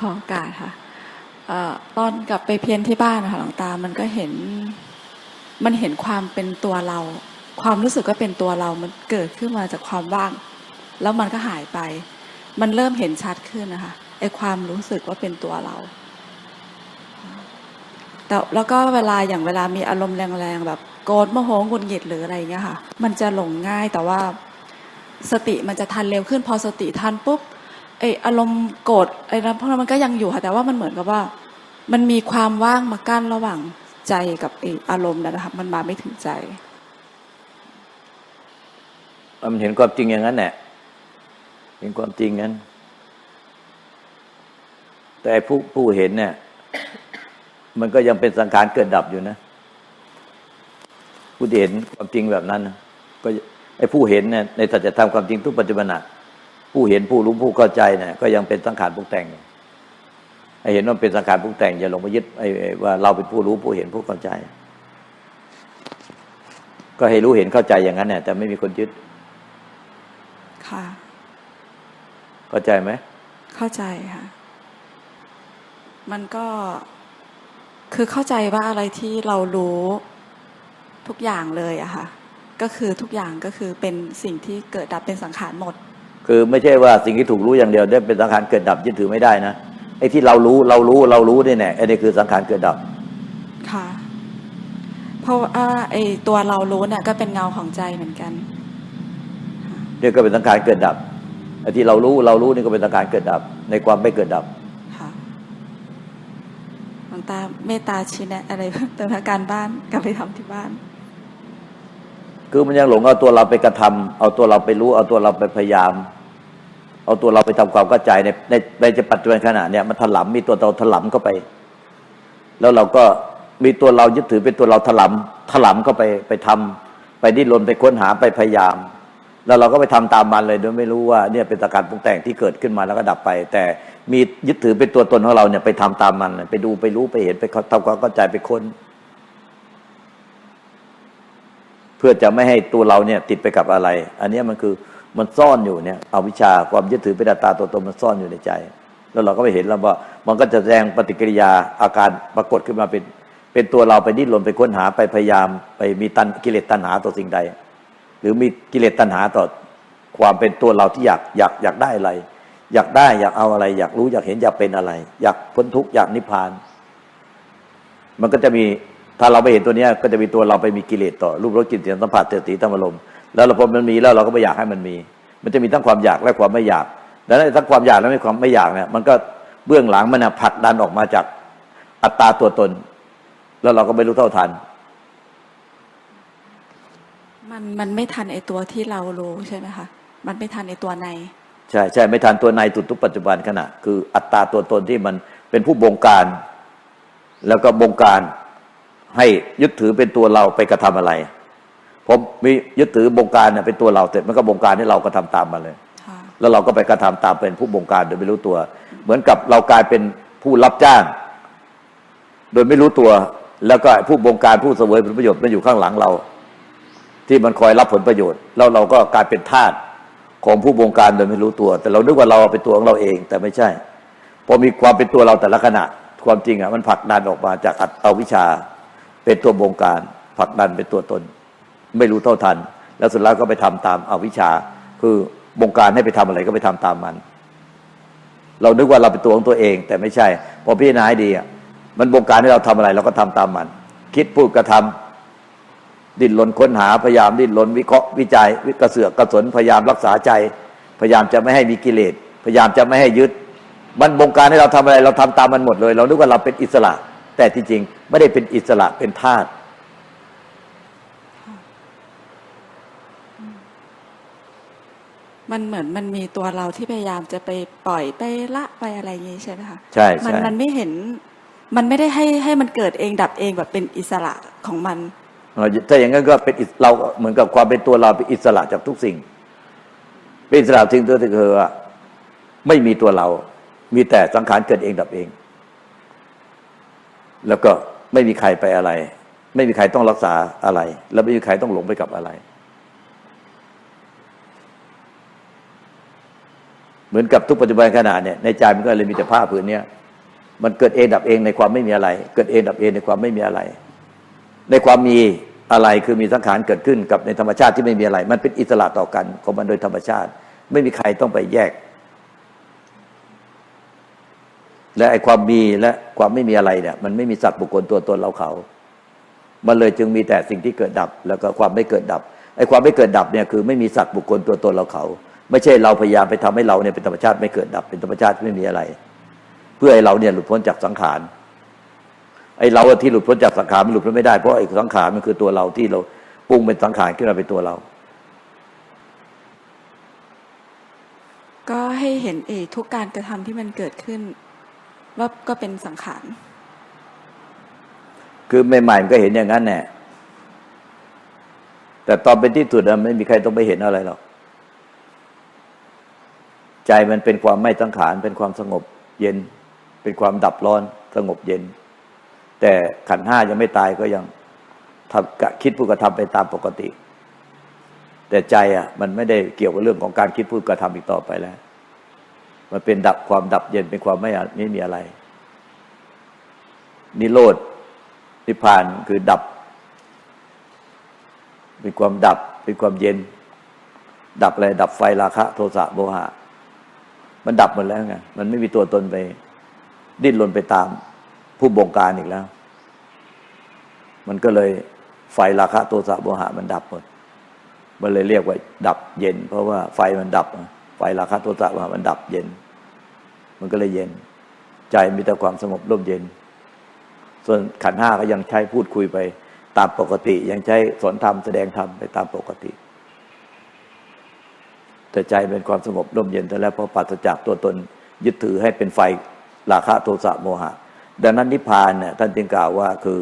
ขอโอกาสค่ะอตอนกลับไปเพียนที่บ้านนะคะหลวงตา มันก็เห็น มันเห็นความเป็นตัวเรา ความรู้สึกว่าเป็นตัวเรา มันเกิดขึ้นมาจากความว่าง แล้วมันก็หายไป มันเริ่มเห็นชัดขึ้นนะคะไอความรู้สึกว่าเป็นตัวเรา แต่แล้วก็เวลาอย่างเวลามีอารมณ์แรงๆแบบโกรธโมโหหงุดหงิดหรืออะไรเงี้ยค่ะ มันจะหลงง่ายแต่ว่าสติมันจะทันเร็วขึ้นพอสติทันปุ๊บ ไออารมณ์โกรธไอ้นั้นพวกนั้นมันก็ยังอยู่ค่ะแต่ว่ามันเหมือนกับว่า มันมีความว่างมากั้นระหว่างใจกับไออารมณ์นั้นนะคะมันมาไม่ถึงใจมันเห็นความจริงอย่างนั้นแหละเห็นความจริงงั้น แต่ผู้ผู้เห็นเนี่ย มันก็ยังเป็นสังขารเกิดดับอยู่นะ ผู้ที่เห็นความจริงแบบนั้นก็ไอ้ผู้เห็นเนี่ยในสัจธรรมความจริงทุกปัจจุบันนะ ผู้เห็นผู้รู้ผู้เข้าใจเนี่ยก็ยังเป็นสังขารปรุงแต่งอยู่ไอ้เห็นว่าเป็นสังขารปรุงแต่งอย่าหลงไปยึดไอ้ไอ้ว่าเราเป็นผู้รู้ผู้เห็นผู้เข้าใจ ก็ให้รู้เห็นเข้าใจอย่างนั้นเนี่ยแต่ไม่มีคนยึด ค่ะ เข้าใจไหมเข้าใจค่ะ มันก็คือเข้าใจว่าอะไรที่เรารู้ทุกอย่างเลยอะค่ะ ก็คือทุกอย่างก็คือเป็นสิ่งที่เกิดดับเป็นสังขารหมด คือไม่ใช่ว่าสิ่งที่ถูกรู้อย่างเดียวได้เป็นสังขารเกิดดับยึดถือไม่ได้นะไอ้ที่เรารู้เรารู้เรารู้นี่แน่ไอ้นี่คือสังขารเกิดดับค่ะ เพราะว่าไอ้ตัวเรารู้เนี่ยก็เป็นเงาของใจเหมือนกันนี่ก็เป็นสังขารเกิดดับไอ้ที่เรารู้เรารู้นี่ก็เป็นสังขารเกิดดับ ในความไม่เกิดดับค่ะหลวงตาเมตตาชี้แนะอะไรเพิ่มเติมทางการบ้านกลับไปทำที่บ้านคือมันยังหลงเอาตัวเราไปกระทำเอาตัวเราไปรู้เอาตัวเราไปพยายาม เอาตัวเราไปทำความเข้าใจในในในปัจจุบันขณะเนี่ยมันถลำมีตัวเราถลำเข้าไป แล้วเราก็มีตัวเรายึดถือเป็นตัวเราถลำถลำเข้าไปไปทำไปดิ้นรนไปค้นหาไปพยายาม แล้วเราก็ไปทำตามมันเลยโดยไม่รู้ว่าเนี่ยเป็นตาการปรุงแต่งที่เกิดขึ้นมาแล้วก็ดับไป แต่มียึดถือเป็นตัวตนของเราเนี่ยไปทำตามมัน ไปดูไปรู้ไปเห็นไปทำความเข้าใจไปค้นเพื่อจะไม่ให้ตัวเราเนี่ยติดไปกับอะไร อันนี้มันคือ มันซ่อนอยู่เนี่ยเอาวิชาความยึดถือเป็นอัตตาตัวตนมันซ่อนอยู่ในใจ แล้วเราก็ไปเห็นแล้วว่า มันก็จะแสดงปฏิกิริยาอาการปรากฏขึ้นมาเป็น เป็นตัวเราไปดิ้นรนไปค้นหาไปพยายาม ไปมีตันกิเลสตัณหาต่อสิ่งใด หรือมีกิเลสตัณหาต่อความเป็นตัวเราที่อยากอยากอยากได้อะไร อยากได้อยากเอาอะไร อยากรู้อยากเห็นอยากเป็นอะไร อยากพ้นทุกข์อยากนิพพาน มันก็จะมีถ้าเราไม่เห็นตัวนี้ก็จะมีตัวเราไปมีกิเลสต่อรูปรสกลิ่นเสียงสัมผัสเตติธรรมลม แล้วเราพอมันมีแล้วเราก็ไม่อยากให้มันมี มันจะมีทั้งความอยากและความไม่อยากดังนั้นทั้งความอยากและไม่ความไม่อยากเนี่ยมันก็เบื้องหลังมันนะผลักดันออกมาจากอัตตาตัวตน แล้วเราก็ไม่รู้เท่าทัน มันมันไม่ทันไอตัวที่เรารู้ใช่ไหมคะมันไม่ทันไอตัวใน ใช่ใช่ไม่ทันตัวในตุทุกปัจจุบันขณะ คืออัตตาตัวตนที่มันเป็นผู้บงการ แล้วก็บงการให้ยึดถือเป็นตัวเราไปกระทำอะไร ผมมียึดถือบงการเนี่ยเป็นตัวเราเสร็จมันก็บงการให้เราก็ทำตามมาเลยค่ะแล้วเราก็ไปกระทำตามเป็นผู้บงการโดยไม่รู้ตัว เหมือนกับเรากลายเป็นผู้รับจ้าง โดยไม่รู้ตัว แล้วก็ผู้บงการผู้เสวยผลประโยชน์มันอยู่ข้างหลังเรา ที่มันคอยรับผลประโยชน์ แล้วเราก็กลายเป็นทาสของผู้บงการโดยไม่รู้ตัว แต่เรานึกว่าเราเป็นตัวของเราเอง แต่ไม่ใช่พอมีความเป็นตัวเราแต่ละขณะ ความจริงอะมันผลักดันออกมาจากอัตเอาวิชา เป็นตัวบงการผลักดันเป็นตัวตน ไม่รู้เท่าทัน แล้วสุดแล้วก็ไปทำตามอาวิชชา คือบงการให้ไปทำอะไรก็ไปทำตามมัน เรานึกว่าเราเป็นตัวของตัวเอง แต่ไม่ใช่ พอพิจารณาให้ดีอะมันบงการให้เราทำอะไร เราก็ทำตามมัน คิดพูดกระทำดิ้นรนค้นหาพยายามดิ้นรนวิเคราะห์วิจัยวิกระเสือกกระสนพยายามรักษาใจ พยายามจะไม่ให้มีกิเลสพยายามจะไม่ให้ยึด มันบงการให้เราทำอะไร เราทำตามมันหมดเลย เรานึกว่าเราเป็นอิสระ แต่ที่จริงไม่ได้เป็นอิสระเป็นทาส มันเหมือนมันมีตัวเราที่พยายามจะไปปล่อยไปละไปอะไรอย่างงี้ใช่ไหมคะใช่มันใช่มันไม่เห็น มันไม่ได้ให้ให้มันเกิดเองดับเองแบบเป็นอิสระของมันเออถ้าอย่างนั้นก็เป็นอิสเราเหมือนกับความเป็นตัวเราเป็นอิสระจากทุกสิ่ง เป็นอิสระสิ่งตัวที่คือว่าไม่มีตัวเรา มีแต่สังขารเกิดเองดับเอง แล้วก็ไม่มีใครไปอะไร ไม่มีใครต้องรักษาอะไร แล้วไม่มีใครต้องหลงไปกับอะไร เหมือนกับทุกปัจจุบันขณะเนี่ยในใจมันก็เลยมีแต่ผ้าผืนเนี้ยมันเกิดเองดับเองในความไม่มีอะไร เกิดเองดับเองในความไม่มีอะไร ในความมีอะไรคือมีสังขารเกิดขึ้นกับในธรรมชาติที่ไม่มีอะไร มันเป็นอิสระต่อกันของมันโดยธรรมชาติ ไม่มีใครต้องไปแยก และไอ้ความมีและความไม่มีอะไรเนี่ย มันไม่มีสัตว์บุคคลตัวตนเราเขา มันเลยจึงมีแต่สิ่งที่เกิดดับ แล้วก็ความไม่เกิดดับไอ้ความไม่เกิดดับเนี่ยคือไม่มีสัตว์บุคคลตัวตนเราเขา ไม่ใช่เราพยายามไปทำให้เราเนี่ยเป็นธรรมชาติไม่เกิดดับเป็นธรรมชาติที่ไม่มีอะไร เพื่อให้เราเนี่ยหลุดพ้นจากสังขารไอ้เราที่หลุดพ้นจากสังขารมันหลุดพ้นไม่ได้เพราะไอ้สังขารมันคือตัวเราที่เราปรุงเป็นสังขารขึ้นมาเป็นตัวเรา ก็ให้เห็นเอกทุกการกระทำที่มันเกิดขึ้น ว่าก็เป็นสังขารคือใหม่ๆมันก็เห็นอย่างนั้นแน่แต่ตอนเป็นที่สุดอะไม่มีใครต้องไปเห็นอะไรหรอก ใจมันเป็นความไม่สังขารเป็นความสงบเย็น เป็นความดับร้อนสงบเย็น แต่ขันห้ายังไม่ตายก็ยังทำคิดพูดกระทำไปตามปกติ แต่ใจอะ มันไม่ได้เกี่ยวกับเรื่องของการคิดพูดกระทำอีกต่อไปแล้ว มันเป็นดับความดับเย็นเป็นความไม่ไม่มีอะไร นิโรธนิพพานคือดับ เป็นความดับเป็นความเย็น ดับอะไรดับไฟราคะ โทสะโมหะ มันดับหมดแล้วไงมันไม่มีตัวตนไป ดิ้นรนไปตามผู้บงการอีกแล้ว มันก็เลยไฟราคะโทสะโมหะมันดับหมด มันเลยเรียกว่า ดับเย็น เพราะว่าไฟมันดับ ไฟราคะโทสะโมหะมันดับเย็น มันก็เลยเย็น ใจมีแต่ความสงบร่มเย็น ส่วนขันห้าก็ยังใช้พูดคุยไปตามปกติ ยังใช้สอนธรรมแสดงธรรมไปตามปกติ แต่ใจเป็นความสงบร่มเย็นแต่แล้วเพราะปราศจากตัวตนยึดถือให้เป็นไฟราคะโทสะโมหะ ดังนั้นนิพพานเนี่ยท่านจึงกล่าวว่าคือ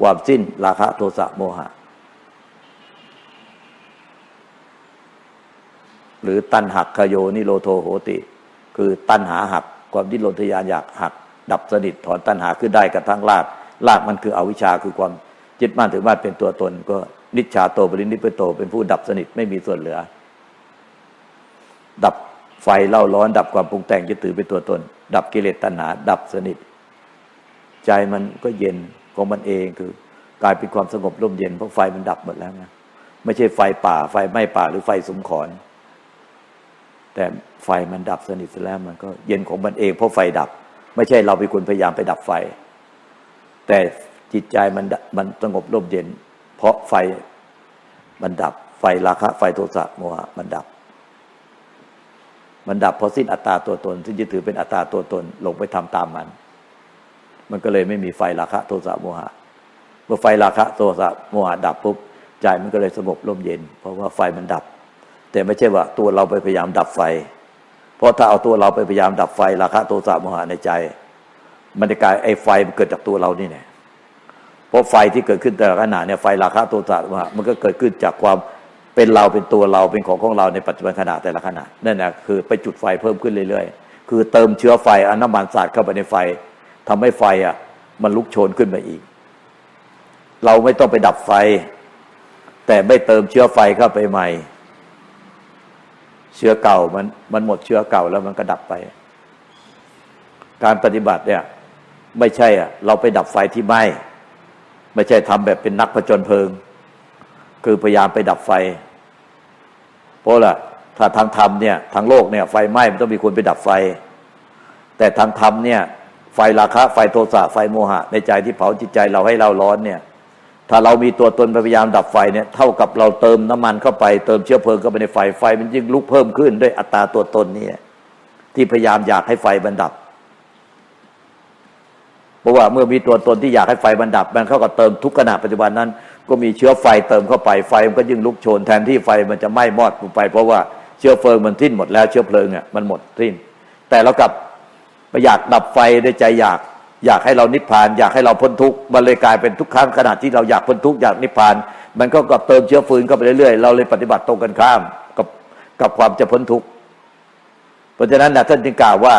ความสิ้นราคะโทสะโมหะ หรือตันหักขโยนิโรโทโหติ คือตันหาหัก ความดิ้นรนทยานอยากหัก ดับสนิทถอนตันหาขึ้นได้กับทั้งรากรากมันคืออวิชชาคือความยึดมั่นถือมั่นเป็นตัวตน ก็นิจชาโตปรินิพโตเป็นผู้ดับสนิทไม่มีส่วนเหลือ ดับไฟเล่าร้อน ดับความปรุงแต่งยึดถือเป็นตัวตน ดับกิเลสตัณหา ดับสนิท ใจมันก็เย็นของมันเองคือกลายเป็นความสงบร่มเย็นเพราะไฟมันดับหมดแล้วไงไม่ใช่ไฟป่า ไฟไหม้ป่าหรือไฟสมขอนแต่ไฟมันดับสนิทเสร็จแล้วมันก็เย็นของมันเอง เพราะไฟดับ ไม่ใช่เราเป็นคนพยายามไปดับไฟ แต่จิตใจมันมันสงบร่มเย็น เพราะไฟมันดับไฟราคะ ไฟโทสะโมหะมันดับ มันดับพราะสิ้นอัตตาตัวตน ซึ่งยึดถือเป็นอัตตาตัวตนลงไปทำตามมัน มันก็เลยไม่มีไฟราคะโทสะโมหะเมื่อไฟราคะโทสะโมหะดับปุ๊บใจมันก็เลยสงบร่มเย็น เพราะว่าไฟมันดับ แต่ไม่ใช่ว่าตัวเราไปพยายามดับไฟ เพราะถ้าเอาตัวเราไปพยายามดับไฟราคะโทสะโมหะในใจ มันจะกลายไอ้ไฟมันเกิดจากตัวเรานี่แหละเพราะไฟที่เกิดขึ้นแต่ละขณะเนี่ยไฟราคะโทสะโมหะมันก็เกิดขึ้นจากความ เป็นเราเป็นตัวเราเป็นของของเราในปัจจุบันขณะแต่ละขณะนั่นนะคือไปจุดไฟเพิ่มขึ้นเรื่อยๆ คือเติมเชื้อไฟเอาน้ำมันสาดเข้าไปในไฟทำให้ไฟอะมันลุกโชนขึ้นมาอีก เราไม่ต้องไปดับไฟ แต่ไม่เติมเชื้อไฟเข้าไปใหม่ เชื้อเก่ามันมันหมดเชื้อเก่าแล้วมันก็ดับไป การปฏิบัติเนี่ยไม่ใช่อะเราไปดับไฟที่ไหม้ไม่ใช่ทำแบบเป็นนักผจญเพลิง คือพยายามไปดับไฟ เพราะล่ะ ถ้าทางธรรมเนี่ยทางโลกเนี่ยไฟไหม้มันต้องมีคนไปดับไฟ แต่ทางธรรมเนี่ย ไฟราคะ ไฟโทสะไฟโมหะ ในใจที่เผาจิตใจเราให้เราร้อนเนี่ย ถ้าเรามีตัวตนพยายามดับไฟเนี่ย เท่ากับเราเติมน้ำมันเข้าไปเติมเชื้อเพลิงเข้าไปในไฟไฟมันยิ่งลุกเพิ่มขึ้นด้วยอัตราตัวตนนี่ที่พยายามอยากให้ไฟมันดับเพราะว่าเมื่อมีตัวตนที่อยากให้ไฟมันดับ มันเข้ากับเติมทุกขณะปัจจุบันนั้น ก็มีเชื้อไฟเติมเข้าไปไฟมันก็ยิ่งลุกโชนแทนที่ไฟมันจะไหม้มอดลงไป เพราะว่าเชื้อเพลิงมันทิ้นหมดแล้วเชื้อเพลิงเนี่ยมันหมดทิ้น แต่เรากลับไปอยากดับไฟด้วยใจอยากอยากให้เรานิพพาน อยากให้เราพ้นทุกข์มันเลยกลายเป็นทุกครั้งขณะที่เราอยากพ้นทุกข์อยากนิพพาน มันก็กลับเติมเชื้อฟืนเข้าไปเรื่อยๆเราเลยปฏิบัติตรงกันข้ามกับกับความจะพ้นทุกข์เพราะฉะนั้นนะท่านจึงกล่าวว่า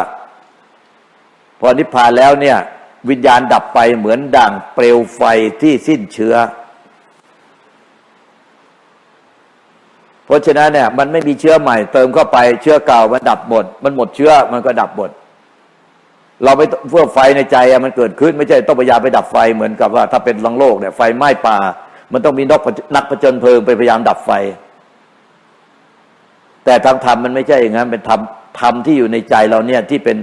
พอนิพพานแล้วเนี่ย วิญญาณดับไปเหมือนดั่งเปลวไฟที่สิ้นเชื้อ เพราะฉะนั้นเนี่ยมันไม่มีเชื้อใหม่เติมเข้าไปเชื้อเก่ามันดับหมด มันหมดเชื้อมันก็ดับหมด เราไม่เพื่อไฟในใจมันเกิดขึ้นไม่ใช่ต้องพยายามไปดับไฟเหมือนกับว่า ถ้าเป็นลังโลกเนี่ยไฟไหม้ป่า มันต้องมีนกนักผจญเพลิงไปพยายามดับไฟ แต่ทางธรรมมันไม่ใช่อย่างนั้นเป็นธรรมธรรมที่อยู่ในใจเราเนี่ยที่เป็น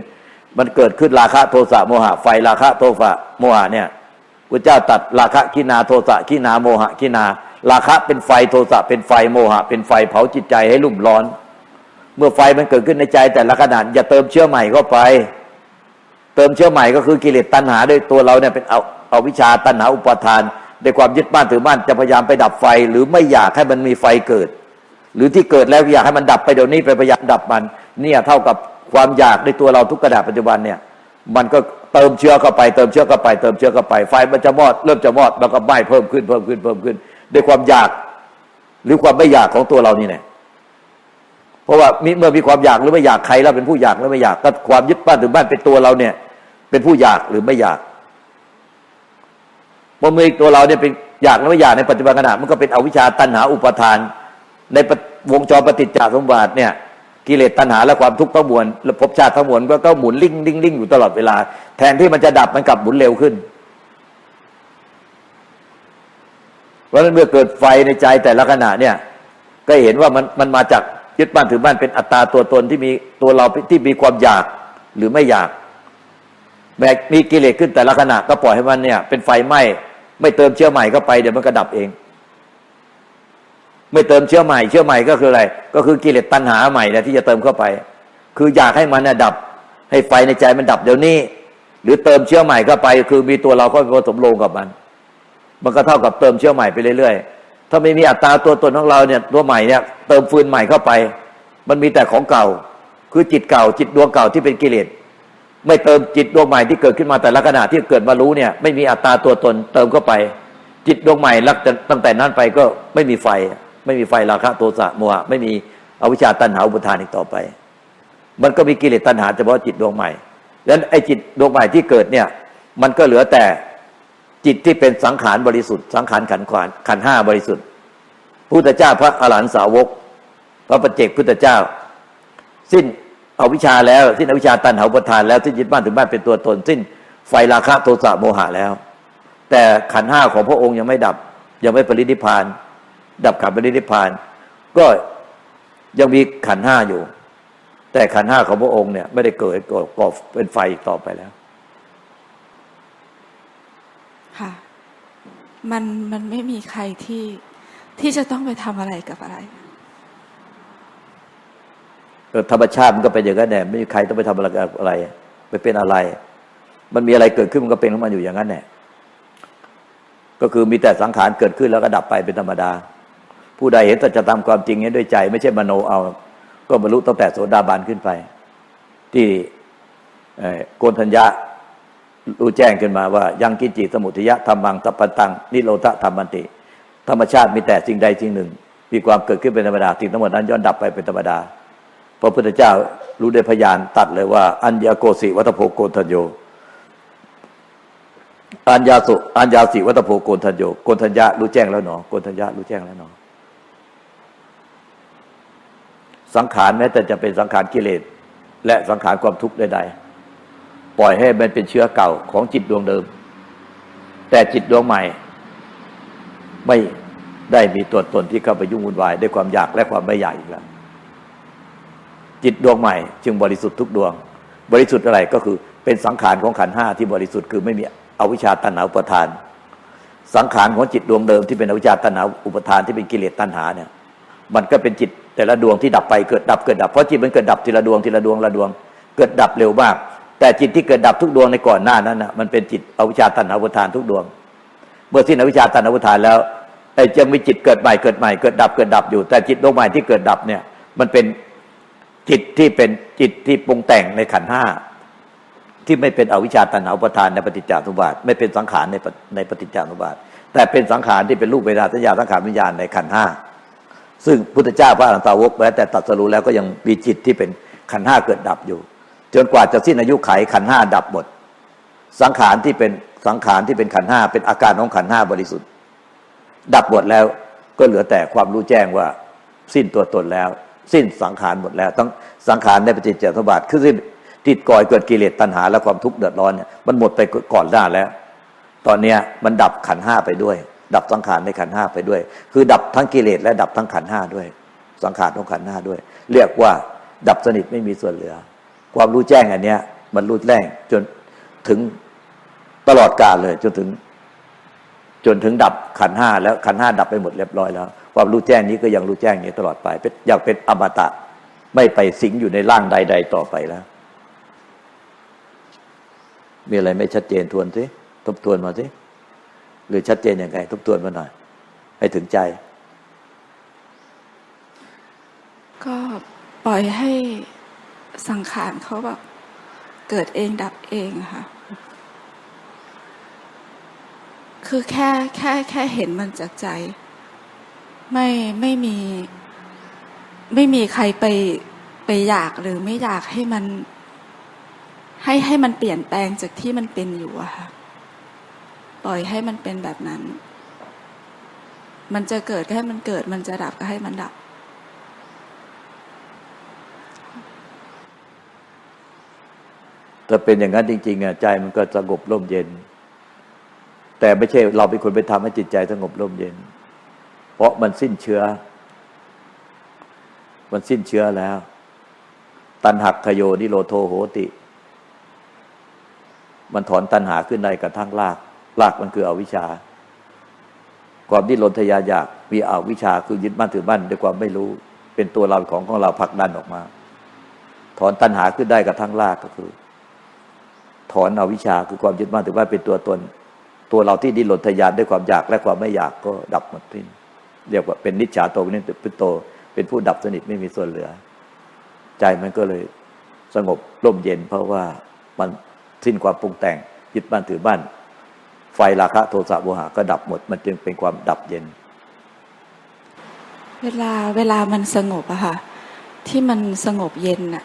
มันเกิดขึ้นราคะโทสะโมหะไฟราคะโทสะโมหะเนี่ยพระเจ้าตัดราคะกินาโทสะกินาโมหะกินา ราคะเป็นไฟโทสะเป็นไฟโมหะ เป็นไฟเผาจิตใจให้รุ่มร้อน เมื่อไฟมันเกิดขึ้นในใจแต่ละขนาดอย่าเติมเชื้อใหม่เข้าไป เติมเชื้อใหม่ก็คือกิเลสตัณหาด้วยตัวเราเนี่ยเป็นเอาเอาวิชาตัณหาอุปาทานในความยึดบ้านถือบ้านจะพยายามไปดับไฟ หรือไม่อยากให้มันมีไฟเกิด หรือที่เกิดแล้วอยากให้มันดับไปเดี๋ยวนี้ไปพยายามดับมันเนี่ยเท่ากับความอยากในตัวเราทุกกระดาษปัจจุบันเนี่ยมันก็เติมเชื้อเข้าไปเติมเชื้อเข้าไปเติมเชื้อเข้าไปไฟมันจะมอดเริ่มจะมอดแล้วก็ไหม้เพิ่มขึ้นเพิ่มขึ้นเพิ่มขึ้น ด้วยความอยาก หรือความไม่อยากของตัวเรานี่แหละเพราะว่ามีเมื่อมีความอยากหรือไม่อยากใครแล้วเป็นผู้อยากหรือไม่อยาก ก็ความยึดบ้านถือบ้านเป็นตัวเราเนี่ย เป็นผู้อยากหรือไม่อยากพอมือตัวเราเนี่ยเป็นอยากหรือไม่อยากในปัจจุบันขณะมันก็เป็นอวิชชาตัณหาอุปาทาน ในวงจรปฏิจจสมบัติเนี่ยกิเลสตัณหาและความทุกข์ทั้งมวลและภพชาติทั้งมวลก็หมุนลิ่งลิ่งลิ่งอยู่ตลอดเวลา แทนที่มันจะดับมันกลับหมุนเร็วขึ้น เพราะฉะนั้นเมื่อเกิดไฟในใจแต่ละขณะเนี่ย ก็เห็นว่ามันมันมาจากยึดบ้านถือบ้านเป็นอัตตาตัวตนที่มีตัวเราที่มีความอยากหรือไม่อยากแม้มีกิเลสขึ้นแต่ละขณะก็ปล่อยให้มันเนี่ย เป็นไฟไหม้ไม่เติมเชื้อใหม่เข้าไปเดี๋ยวมันก็ดับเอง ไม่เติมเชื้อใหม่ เชื้อใหม่ก็คืออะไร ก็คือกิเลสตัณหาใหม่นะที่จะเติมเข้าไป คืออยากให้มันน่ะดับ ให้ไฟในใจมันดับเดี๋ยวนี้ หรือเติมเชื้อใหม่เข้าไป คือมีตัวเราเข้าไปผสมลงกับมัน มันก็เท่ากับเติมเชื้อใหม่ไปเรื่อยๆ ถ้าไม่มีอัตราตัวตนของเราเนี่ยตัวใหม่เนี่ยเติมฟืนใหม่เข้าไป มันมีแต่ของเก่า คือจิตเก่าจิตดวงเก่าที่เป็นกิเลสไม่เติมจิตดวงใหม่ที่เกิดขึ้นมาแต่ละขณะที่เกิดมารู้เนี่ยไม่มีอัตราตัวตนเติมเข้าไป จิตดวงใหม่ลักตั้งแต่นั้นไปก็ไม่มีไฟ ไม่มีไฟราคะโทสะโมหะไม่มีอวิชชาตัณหาอุปทานอีกต่อไป มันก็มีกิเลสตัณหาเฉพาะจิตดวงใหม่แล้วไอ้จิตดวงใหม่ที่เกิดเนี่ยมันก็เหลือแต่ จิตที่เป็นสังขารบริสุทธิ์สังขารขันขวานขันห้าบริสุทธิ์พุทธเจ้าพระอรหันตสาวก พระปัจเจกพุทธเจ้า สิ้นอวิชชาแล้ว สิ้นอวิชชาตันหาอุปทานแล้วสิ้นยึดบ้านถึงบ้านเป็นตัวตน สิ้นไฟราคะโทสะโมหะแล้ว แต่ขันห้าของพระองค์ยังไม่ดับ ยังไม่ปรินิพพาน ดับขันปรินิพพาน ก็ยังมีขันห้าอยู่ แต่ขันห้าของพระองค์เนี่ยไม่ได้เกิดก่อเป็นไฟต่อไปแล้ว ค่ะ มันมันไม่มีใครที่ที่จะต้องไปทำอะไรกับอะไรธรรมชาติมันก็เป็นอย่างนั้นแหละไม่มีใครต้องไปทำอะไรกับอะไรไปเป็นอะไร มันมีอะไรเกิดขึ้นมันก็เป็นของมันอยู่อย่างนั้นแหละก็คือมีแต่สังขารเกิดขึ้นแล้วก็ดับไปเป็นธรรมดา ผู้ใดเห็นสัจธรรมความจริงนี้ด้วยใจ ไม่ใช่มโนเอา ก็บรรลุตั้งแต่โสดาบันขึ้นไป ที่โกนธัญญะ รู้แจ้งขึ้นมาว่า ยังกิจิตสมุทยะธรรมังตัปปตัง นิโรธธรรมันติ ธรรมชาติมีแต่สิ่งใดสิ่งหนึ่ง มีความเกิดขึ้นเป็นธรรมดาสิ่งทั้งหมดนั้นย่อนดับไปเป็นธรรมดาพระพุทธเจ้ารู้ได้พยานตัดเลยว่า อัญญาโกสิวัตโพโกนทัญโยอัญญาสุอัญญาสิวัตโพโกนทัญโยโกนทัญญารู้แจ้งแล้วหนอโกนทัญญารู้แจ้งแล้วหนอสังขารแม้แต่จะเป็นสังขารกิเลสและสังขารความทุกข์ใดๆ ปล่อยให้มันเป็นเชื้อเก่าของจิตดวงเดิม แต่จิตดวงใหม่ ไม่ได้มีตัวตนที่เข้าไปยุ่งวุ่นวายด้วยความอยากและความไม่อยากอีกแล้วจิตดวงใหม่ จึงบริสุทธิ์ทุกดวง บริสุทธิ์อะไรก็คือเป็นสังขารของขันห้าที่บริสุทธิ์คือไม่มีอวิชชาตัณหาอุปทาน สังขารของจิตดวงเดิมที่เป็นอวิชชาตัณหาอุปทานที่เป็นกิเลสตัณหาเนี่ย มันก็เป็นจิตแต่ละดวงที่ดับไปเกิดดับเกิดดับเพราะจิตมันเกิดดับทีละดวงทีละดวงละดวง เกิดดับเร็วมาก แต่จิตที่เกิดดับทุกดวงในก่อนหน้านั้นนะมันเป็นจิตอวิชชาตัณหาอุปทานทุกดวง เมื่อสิ้นอวิชชาตัณหาอุปทานแล้วไอ้จะมีจิตเกิดใหม่เกิดใหม่เกิดดับเกิดดับอยู่ แต่จิตดวงใหม่ที่เกิดดับเนี่ยมันเป็นจิตที่เป็นจิตที่ปรุงแต่งในขันห้าที่ไม่เป็นอวิชชาตัณหาอุปทานในปฏิจจสมุปบาทไม่เป็นสังขารในในปฏิจจสมุปบาทแต่เป็นสังขารที่เป็นรูปเวทนาสัญญาสังขารวิญญาณในขันห้าซึ่งพุทธเจ้าพระอรหันตาวกแม้แต่ตรัสรู้แล้วก็ยังมีจิตที่เป็นขันห้าเกิดดับอยู่ จนกว่าจะสิ้นอายุไขขันห้าดับหมด สังขารที่เป็นสังขารที่เป็นขันห้าเป็นอาการของขันห้าบริสุทธิ์ ดับหมดแล้วก็เหลือแต่ความรู้แจ้งว่า สิ้นตัวตนแล้ว สิ้นสังขารหมดแล้วทั้งสังขารในปฏิจจสมบัติคือสิ้นติดก่อยเกิดกิเลสตัณหาและความทุกข์เดือดร้อนเนี่ยมันหมดไปก่อนหน้าแล้ว ตอนเนี้ยมันดับขันห้าไปด้วย ดับสังขารในขันห้าไปด้วย คือดับทั้งกิเลสและดับทั้งขันห้าด้วย สังขารของขันห้าด้วย เรียกว่าดับสนิทไม่มีส่วนเหลือ ความรู้แจ้งอันเนี้ย มันรู้แจ้งจนถึงตลอดกาลเลย จนถึง จนถึงดับขันห้าแล้วขันห้าดับไปหมดเรียบร้อยแล้ว ความรู้แจ้งนี้ก็ยังรู้แจ้งอย่างตลอดไปเป็นอยากเป็นอมตะ ไม่ไปสิงอยู่ในร่างใด ๆ ต่อไปแล้ว มีอะไรไม่ชัดเจนทวนสิทบทวนมาสิหรือชัดเจนยังไง ทบทวนมาหน่อย ให้ถึงใจ ก็ปล่อยให้ สังขารเขาแบบเกิดเองดับเองค่ะ คือแค่แค่แค่เห็นมันจากใจ ไม่ไม่มี ไม่มีใครไปไปอยากหรือไม่อยากให้มัน ให้ให้มันเปลี่ยนแปลงจากที่มันเป็นอยู่อะค่ะ ปล่อยให้มันเป็นแบบนั้น มันจะเกิดก็ให้มันเกิด มันจะดับก็ให้มันดับ ถ้าเป็นอย่างนั้นจริงๆอะใจมันก็สงบร่มเย็น แต่ไม่ใช่เราเป็นคนไปทำให้จิตใจสงบร่มเย็น เพราะมันสิ้นเชื้อ มันสิ้นเชื้อแล้ว ตันหักขโยนิโรโทโหติ มันถอนตันหาขึ้นได้กระทั่งรากรากมันคืออวิชชา ความดิ้นรนทะยาอยากมีอวิชชาคือยึดมั่นถือมั่นด้วยความไม่รู้ เป็นตัวเราของของเราผลักดันออกมา ถอนตัณหาขึ้นได้กระทั่งรากก็คือ ถอนอวิชชาคือความยึดมั่นถือว่าเป็นตัวตน ตัวเราที่ดิ้นรนทะยานด้วยความอยากและความไม่อยากก็ดับหมดสิ้นเรียกว่าเป็นนิจจาโตวินิพุตโต เป็นผู้ดับสนิทไม่มีส่วนเหลือ ใจมันก็เลยสงบร่มเย็น เพราะว่ามันสิ้นความปรุงแต่งยึดบ้านถือบ้าน ไฟราคะโทสะโมหะก็ดับหมด มันจึงเป็นความดับเย็น เวลาเวลามันสงบอะค่ะที่มันสงบเย็นน่ะ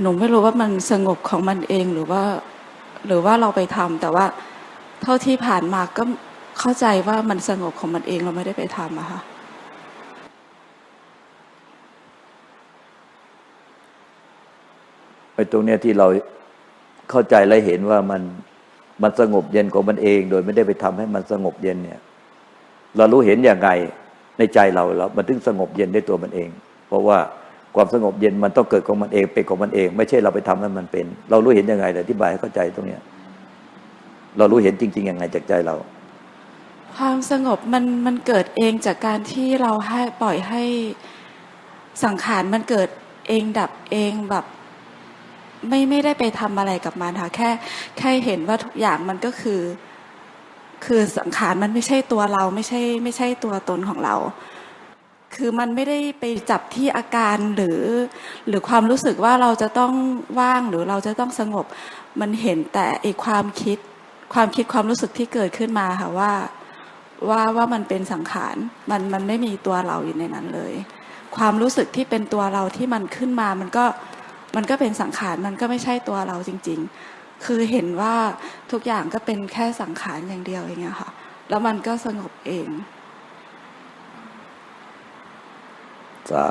หนูไม่รู้ว่ามันสงบของมันเองหรือว่า หรือว่าเราไปทำแต่ว่าเท่าที่ผ่านมาก็เข้าใจว่ามันสงบของมันเองเราไม่ได้ไปทำอะค่ะไอ้ตรงเนี้ยที่เราเข้าใจและเห็นว่ามันมันสงบเย็นของมันเอง โดยไม่ได้ไปทำให้มันสงบเย็นเนี่ย เรารู้เห็นอย่างไงในใจเราแล้วมันถึงสงบเย็นได้ตัวมันเอง เพราะว่า ความสงบเย็นมันต้องเกิดของมันเองเป็นของมันเอง ไม่ใช่เราไปทำให้มันเป็น เรารู้เห็นยังไงอธิบายให้เข้าใจตรงเนี้ย เรารู้เห็นจริงๆยังไงจากใจเรา ความสงบมันมันเกิดเองจากการที่เราให้ปล่อยให้สังขารมันเกิดเองดับเองแบบไม่ไม่ได้ไปทำอะไรกับมันค่ะแค่แค่เห็นว่าทุกอย่างมันก็คือ คือสังขารมันไม่ใช่ตัวเราไม่ใช่ ไม่ใช่ตัวตนของเรา คือมันไม่ได้ไปจับที่อาการหรือ หรือความรู้สึกว่าเราจะต้องว่างหรือเราจะต้องสงบ มันเห็นแต่ไอความคิด ความคิดความรู้สึกที่เกิดขึ้นมาค่ะว่าว่าว่ามันเป็นสังขารมันมันไม่มีตัวเราอยู่ในนั้นเลย ความรู้สึกที่เป็นตัวเราที่มันขึ้นมามันก็มันก็เป็นสังขารมันก็ไม่ใช่ตัวเราจริง ๆ คือเห็นว่าทุกอย่างก็เป็นแค่สังขารอย่างเดียวอย่างเงี้ยค่ะ แล้วมันก็สงบเอง สา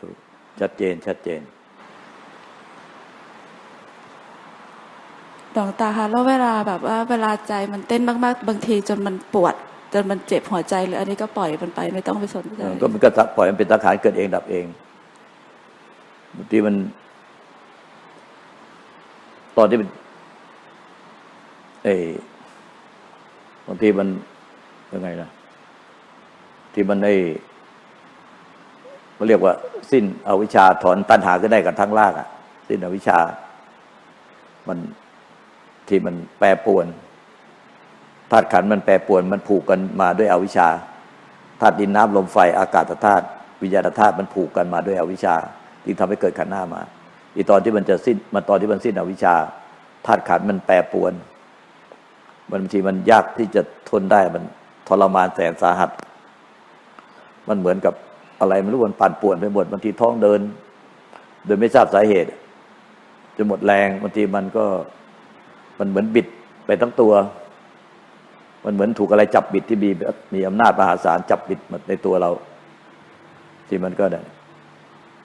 ธุชัดเจนชัดเจนดวงตาคะแล้วเวลาแบบว่าเวลาใจมันเต้นมากๆ บางทีจนมันปวด จนมันเจ็บหัวใจหรืออันนี้ก็ปล่อยมันไปไม่ต้องไปสนใจก็มันก็ปล่อยมันเป็นสังขารเกิดเองดับเองบางทีมัน ตอนที่มันเอ้ยบางทีมันยังไงนะที่มันไอ้ เขาเรียกว่า สิ้นอวิชชาถอนตัณหาก็ได้กับทั้งรากอะสิ้นอวิชชา มันที่มันแปรปวนธาตุขันมันแปรปวนมันผูกกันมาด้วยอวิชชาธาตุดินน้ำลมไฟอากาศธาตุวิญญาณธาตุมันผูกกันมาด้วยอวิชชาจึงทำให้เกิดขันหน้ามาอีตอนที่มันจะสิ้นมันตอนที่มันสิ้นอวิชชาธาตุขันมันแปรปวน มันบางทีมันยากที่จะทนได้มันทรมานแสนสาหัส มันเหมือนกับ อะไรมันรู้มันปั่นป่วนไปหมดบางทีท้องเดิน โดยไม่ทราบสาเหตุจนหมดแรงบางทีมันก็มันเหมือนบิดไปทั้งตัว มันเหมือนถูกอะไรจับบิดที่มีมีอำนาจมหาศาลจับบิดมัในตัวเรา ที่มันก็ได้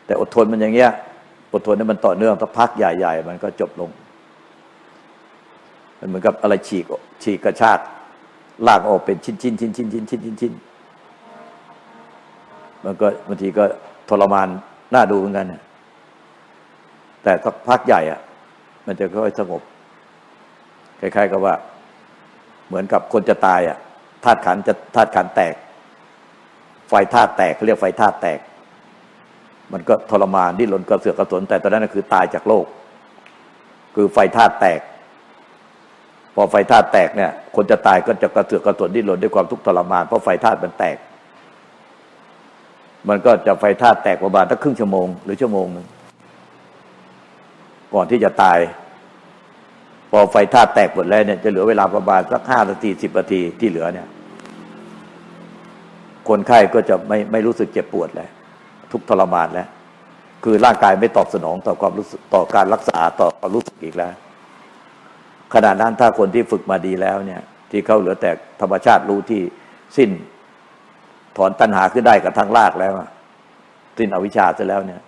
แต่อดทนมันอย่างเงี้ย อดทนนี่มันต่อเนื่องสักพักใหญ่ ๆ มันก็จบลง มันเหมือนกับอะไรฉีกฉีกกระชากลากออกเป็นชิ้นชิ้นชิ้นชิ้นชิ้นๆชิ้นชิ้น มันก็บางทีก็ทรมานน่าดูเหมือนกันแต่สักพักใหญ่อะมันจะค่อยสงบคล้ายๆกับว่า เหมือนกับคนจะตายอะธาตุขันจะธาตุขันแตก ไฟธาตุแตกเขาเรียกไฟธาตุแตก มันก็ทรมานดิ้นรนกระเสือกกระสนแต่ตอนนั้นคือตายจากโลก คือไฟธาตุแตก พอไฟธาตุแตกเนี่ย คนจะตายก็จะกระเสือกกระสนดิ้นรนด้วยความทุกข์ทรมานเพราะไฟธาตุมันแตก มันก็จะไฟธาตุแตกประมาณสักครึ่งชั่วโมงหรือชั่วโมงหนึงก่อนที่จะตาย พอไฟธาตุแตกหมดแล้วเนี่ยจะเหลือเวลาประมาณสักห้านาทีสิบนาทีที่เหลือเนี่ย คนไข้ก็จะไม่ไม่รู้สึกเจ็บปวดแล้วทุกทรมานแล้ว คือร่างกายไม่ตอบสนองต่อความรู้สึกต่อการรักษาต่อความรู้สึกอีกแล้วขณะนั้นถ้าคนที่ฝึกมาดีแล้วเนี่ย ที่เขาเหลือแต่ธรรมชาติรู้ที่สิ้น ถอนตัณหาขึ้นได้กับทางรากแล้วสิ้นอวิชชาเสร็จแล้วเนี่ย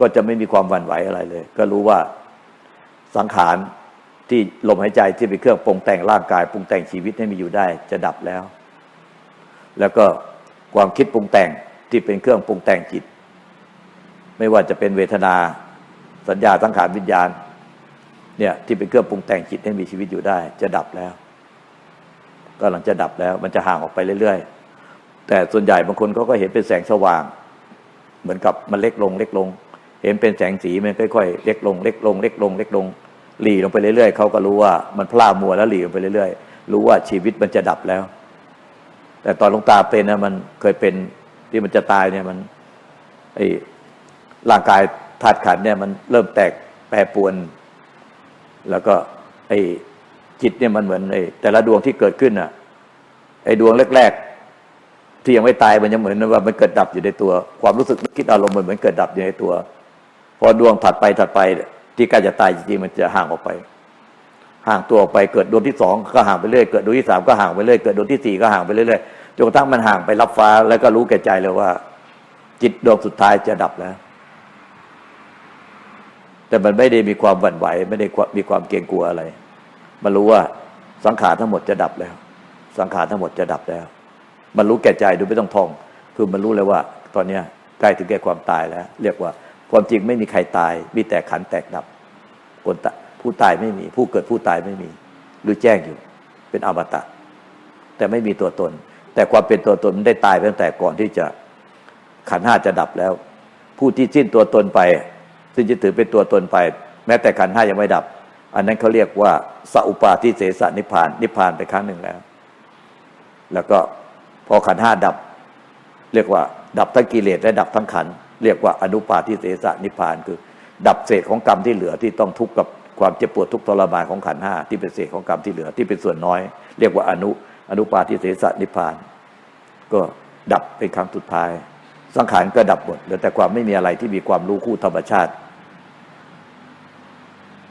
ก็จะไม่มีความหวั่นไหวอะไรเลย ก็รู้ว่าสังขารที่ลมหายใจที่เป็นเครื่องปรุงแต่งร่างกายปรุงแต่งชีวิตให้มีอยู่ได้ จะดับแล้ว แล้วก็ความคิดปรุงแต่งที่เป็นเครื่องปรุงแต่งจิต ไม่ว่าจะเป็นเวทนา สัญญาสังขารวิญญาณ เนี่ยที่เป็นเครื่องปรุงแต่งจิตให้มีชีวิตอยู่ได้ จะดับแล้วก็หลังจะดับแล้ว มันจะห่างออกไปเรื่อยๆ แต่ส่วนใหญ่บางคนเขาก็เห็นเป็นแสงสว่าง เหมือนกับมันเล็กลงเล็กลง เห็นเป็นแสงสีมันค่อยๆเล็กลงเล็กลงเล็กลงเล็กลงหลีลงไปเรื่อยๆเขาก็รู้ว่ามันพล่ามัวแล้วหลีลงไปเรื่อยๆ รู้ว่าชีวิตมันจะดับแล้ว แต่ตอนลงตาเป็นนะมันเคยเป็นที่มันจะตายเนี่ยมันไอ้ร่างกายธาตุขันเนี่ยมันเริ่มแตกแปรปรวน แล้วก็ไอ้จิตเนี่ยมันเหมือนไอ้แต่ละดวงที่เกิดขึ้นอะไอ้ดวงแรกๆ ที่ยังไม่ตายมันยังเหมือนว่ามันเกิดดับอยู่ในตัว ความรู้สึกคิดอารมณ์มันเหมือนเกิดดับอยู่ในตัว พอดวงถัดไปถัดไป ที่ใกล้จะตายจริงๆมันจะห่างออกไป ห่างตัวออกไปเกิดดวงที่สองก็ห่างไปเรื่อยเกิดดวงที่สามก็ห่างไปเรื่อยเกิดดวงที่สี่ก็ห่างไปเรื่อยจนกระทั่งมันห่างไปรับฟ้าแล้วก็รู้แก่ใจเลยว่า จิตดวงสุดท้ายจะดับแล้ว แต่มันไม่ได้มีความหวั่นไหว ไม่ได้มีความเกรงกลัวอะไร มันรู้ว่าสังขารทั้งหมดจะดับแล้ว สังขารทั้งหมดจะดับแล้ว มันรู้แก่ใจโดยไม่ต้องท่อง คือมันรู้เลยว่า ตอนเนี้ยใกล้ถึงแก่ความตายแล้ว เรียกว่าความจริงไม่มีใครตาย มีแต่ขันแตกดับคนผู้ตายไม่มี ผู้เกิดผู้ตายไม่มีรือแจ้งอยู่ เป็นอมตะ แต่ไม่มีตัวตน แต่ความเป็นตัวตนมันได้ตายไปตั้งแต่ก่อนที่จะขันห้าจะดับแล้ว ผู้ที่สิ้นตัวตนไป ซึ่งจะถือเป็นตัวตนไป แม้แต่ขันห้ายังไม่ดับ อันนั้นเขาเรียกว่าสัอุปาทิเสสนิพาน นิพานไปครั้งหนึ่งแล้ว แล้วก็ อขันห้าดับ เรียกว่าดับทั้งกิเลสและดับทั้งขันเรียกว่าอนุปาทิเสสนิพานคือ ดับเศษของกรรมที่เหลือที่ต้องทุกข์กับความเจ็บปวดทุกทรมานของขันห้าที่เป็นเศษของกรรมที่เหลือที่เป็นส่วนน้อย เรียกว่าอนุอนุปาทิเสสนิพพาน ก็ดับเป็นครั้งสุดท้าย สังขารก็ดับหมดเหลือแต่ความไม่มีอะไรที่มีความรู้คู่ธรรมชาติ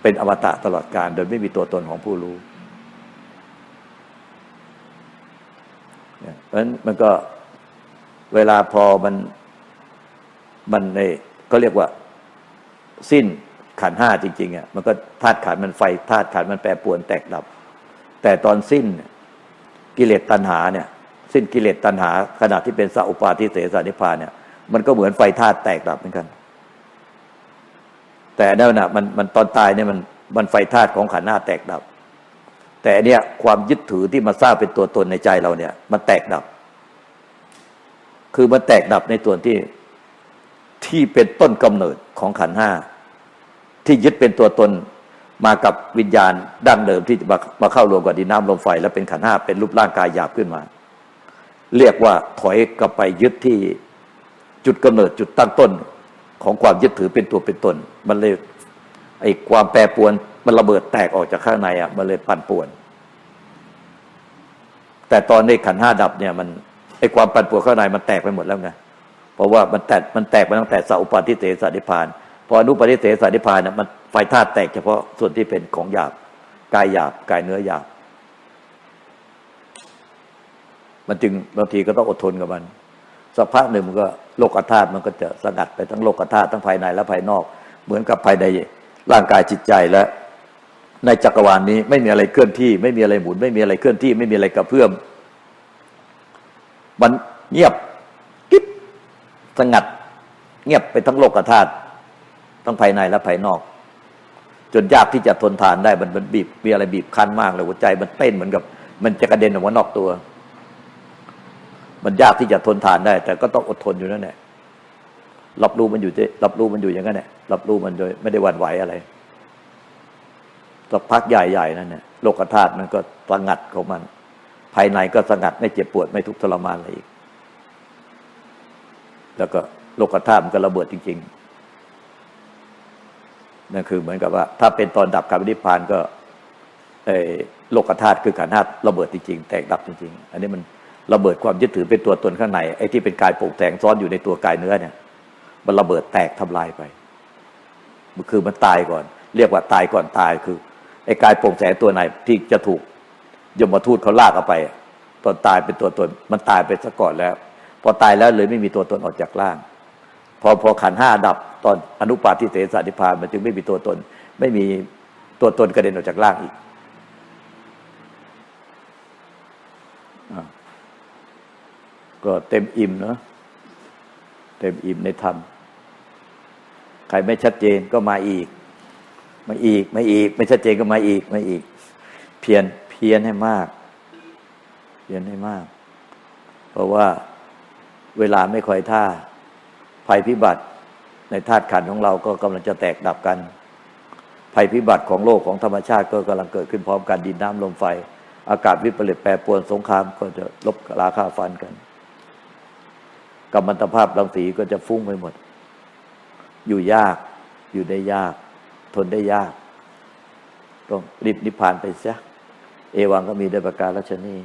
เป็นอมตะตลอดกาลโดยไม่มีตัวตนของผู้รู้ เพราะฉะนั้นมันก็เวลาพอมันมันในก็เรียกว่าสิ้นขันห้าจริงๆอะมันก็ธาตุขันมันไฟธาตุขันมันแปรปรวนแตกดับ แต่ตอนสิ้นกิเลสตัณหาเนี่ย สิ้นกิเลสตัณหา ขณะที่เป็นสัพปาทิเสสนิพานเนี่ย มันก็เหมือนไฟธาตุแตกดับเหมือนกัน แต่นั่นน่ะมันมันตอนตายเนี่ยมันมันไฟธาตุของขันห้าแตกดับ แต่เนี้ยความยึดถือที่มาสร้างเป็นตัวตนในใจเราเนี่ย มันแตกดับ คือมันแตกดับในตัวที่ที่เป็นต้นกำเนิดของขันห้าที่ยึดเป็นตัวตนมากับวิญญาณดั้งเดิมที่มามาเข้ารวมกับดินน้ำลมไฟ แล้วเป็นขันห้าเป็นรูปร่างกายหยาบขึ้นมา เรียกว่าถอยกลับไปยึดที่จุดกำเนิดจุดตั้งต้นของความยึดถือเป็นตัวเป็นตน มันเลยไอ้ความแปรปวน มันระเบิดแตกออกจากข้างในอะมันเลยปั่นป่วน แต่ตอนในขันห้าดับเนี่ย มันไอ้ความปั่นป่วนข้างในมันแตกไปหมดแล้วไงเพราะว่ามันแตกมันแตกไปตั้งแต่สัพปาทิเสสนิพานพออนุปาทิเสสนิพพานเนี่ยมันไฟธาตุแตกเฉพาะส่วนที่เป็นของหยาบกายหยาบกายเนื้อหยาบ มันจึงบางทีก็ต้องอดทนกับมันสักพักหนึ่งมันก็โลกธาตุมันก็จะสงัดไปทั้งโลกธาตุทั้งภายในและภายนอก เหมือนกับภายในร่างกายจิตใจและ ในจักรวาลนี้ไม่มีอะไรเคลื่อนที่ ไม่มีอะไรหมุน ไม่มีอะไรเคลื่อนที่ ไม่มีอะไรกระเพื่อมมันเงียบกิ๊บสงัด เงียบไปทั้งโลกธาตุทั้งภายในและภายนอก จนยากที่จะทนทานได้มันมันบีบมีอะไรบีบคั้นมากเลยหัวใจมันเต้นเหมือนกับ มันจะกระเด็นออกมานอกตัว มันยากที่จะทนทานได้ แต่ก็ต้องอดทนอยู่นั่นแหละรับรู้มันอยู่ที่รับรู้มันอยู่อย่างนั้นแหละรับรู้มันโดยไม่ได้หวั่นไหวอะไร สักพักใหญ่ๆนั่นเนี่ยโลกธาตุมันก็สงัดของมัน ภายในก็สงัดไม่เจ็บปวดไม่ทุกข์ทรมานอะไรอีก แล้วก็โลกธาตุมันก็ระเบิดจริง ๆ นั่นคือเหมือนกับว่า ถ้าเป็นตอนดับการนิพพานก็เอ่อโลกธาตุคือขันธ์ธาตุระเบิดจริงๆ แตกดับจริงๆ อันนี้มันระเบิดความยึดถือเป็นตัวตนข้างในไอ้ที่เป็นกายปร่งแสงซ้อนอยู่ในตัวกายเนื้อเนี่ย มันระเบิดแตกทำลายไป คือมันตายก่อน เรียกว่าตายก่อนตายคือ ไอ้กายโปร่งแสงตัวไหนที่จะถูกยมทูตเขาลากเอาไปตอนตายเป็นตัวตนมันตายไปซะก่อนแล้ว พอตายแล้วเลยไม่มีตัวตนออกจากร่าง พอพอขันห้าดับตอนอนุปาทิเสสนิพานมันจึงไม่มีตัวตน ไม่มีตัวตนกระเด็นออกจากร่างอีกอก็เต็มอิ่มเนาะเต็มอิ่มในธรรม ใครไม่ชัดเจนก็มาอีก มาอีกมาอีก ไม่ชัดเจนก็มาอีกมาอีก เพียนเพียนให้มาก เพียนให้มาก เพราะว่าเวลาไม่ค่อยท่าภัยพิบัติในธาตุขันธ์ของเราก็กำลังจะแตกดับกัน ภัยพิบัติของโลกของธรรมชาติก็กำลังเกิดขึ้นพร้อมกันดินน้ำลมไฟ อากาศวิปริตแปรปรวนสงครามก็จะลบราค่าฟันกันกัมมันตภาพรังสีก็จะฟุ้งไปหมด อยู่ยากอยู่ได้ยาก ทนได้ยาก ต้องรีบนิพพานไปซะเอวังก็มีด้วยประการรัชนี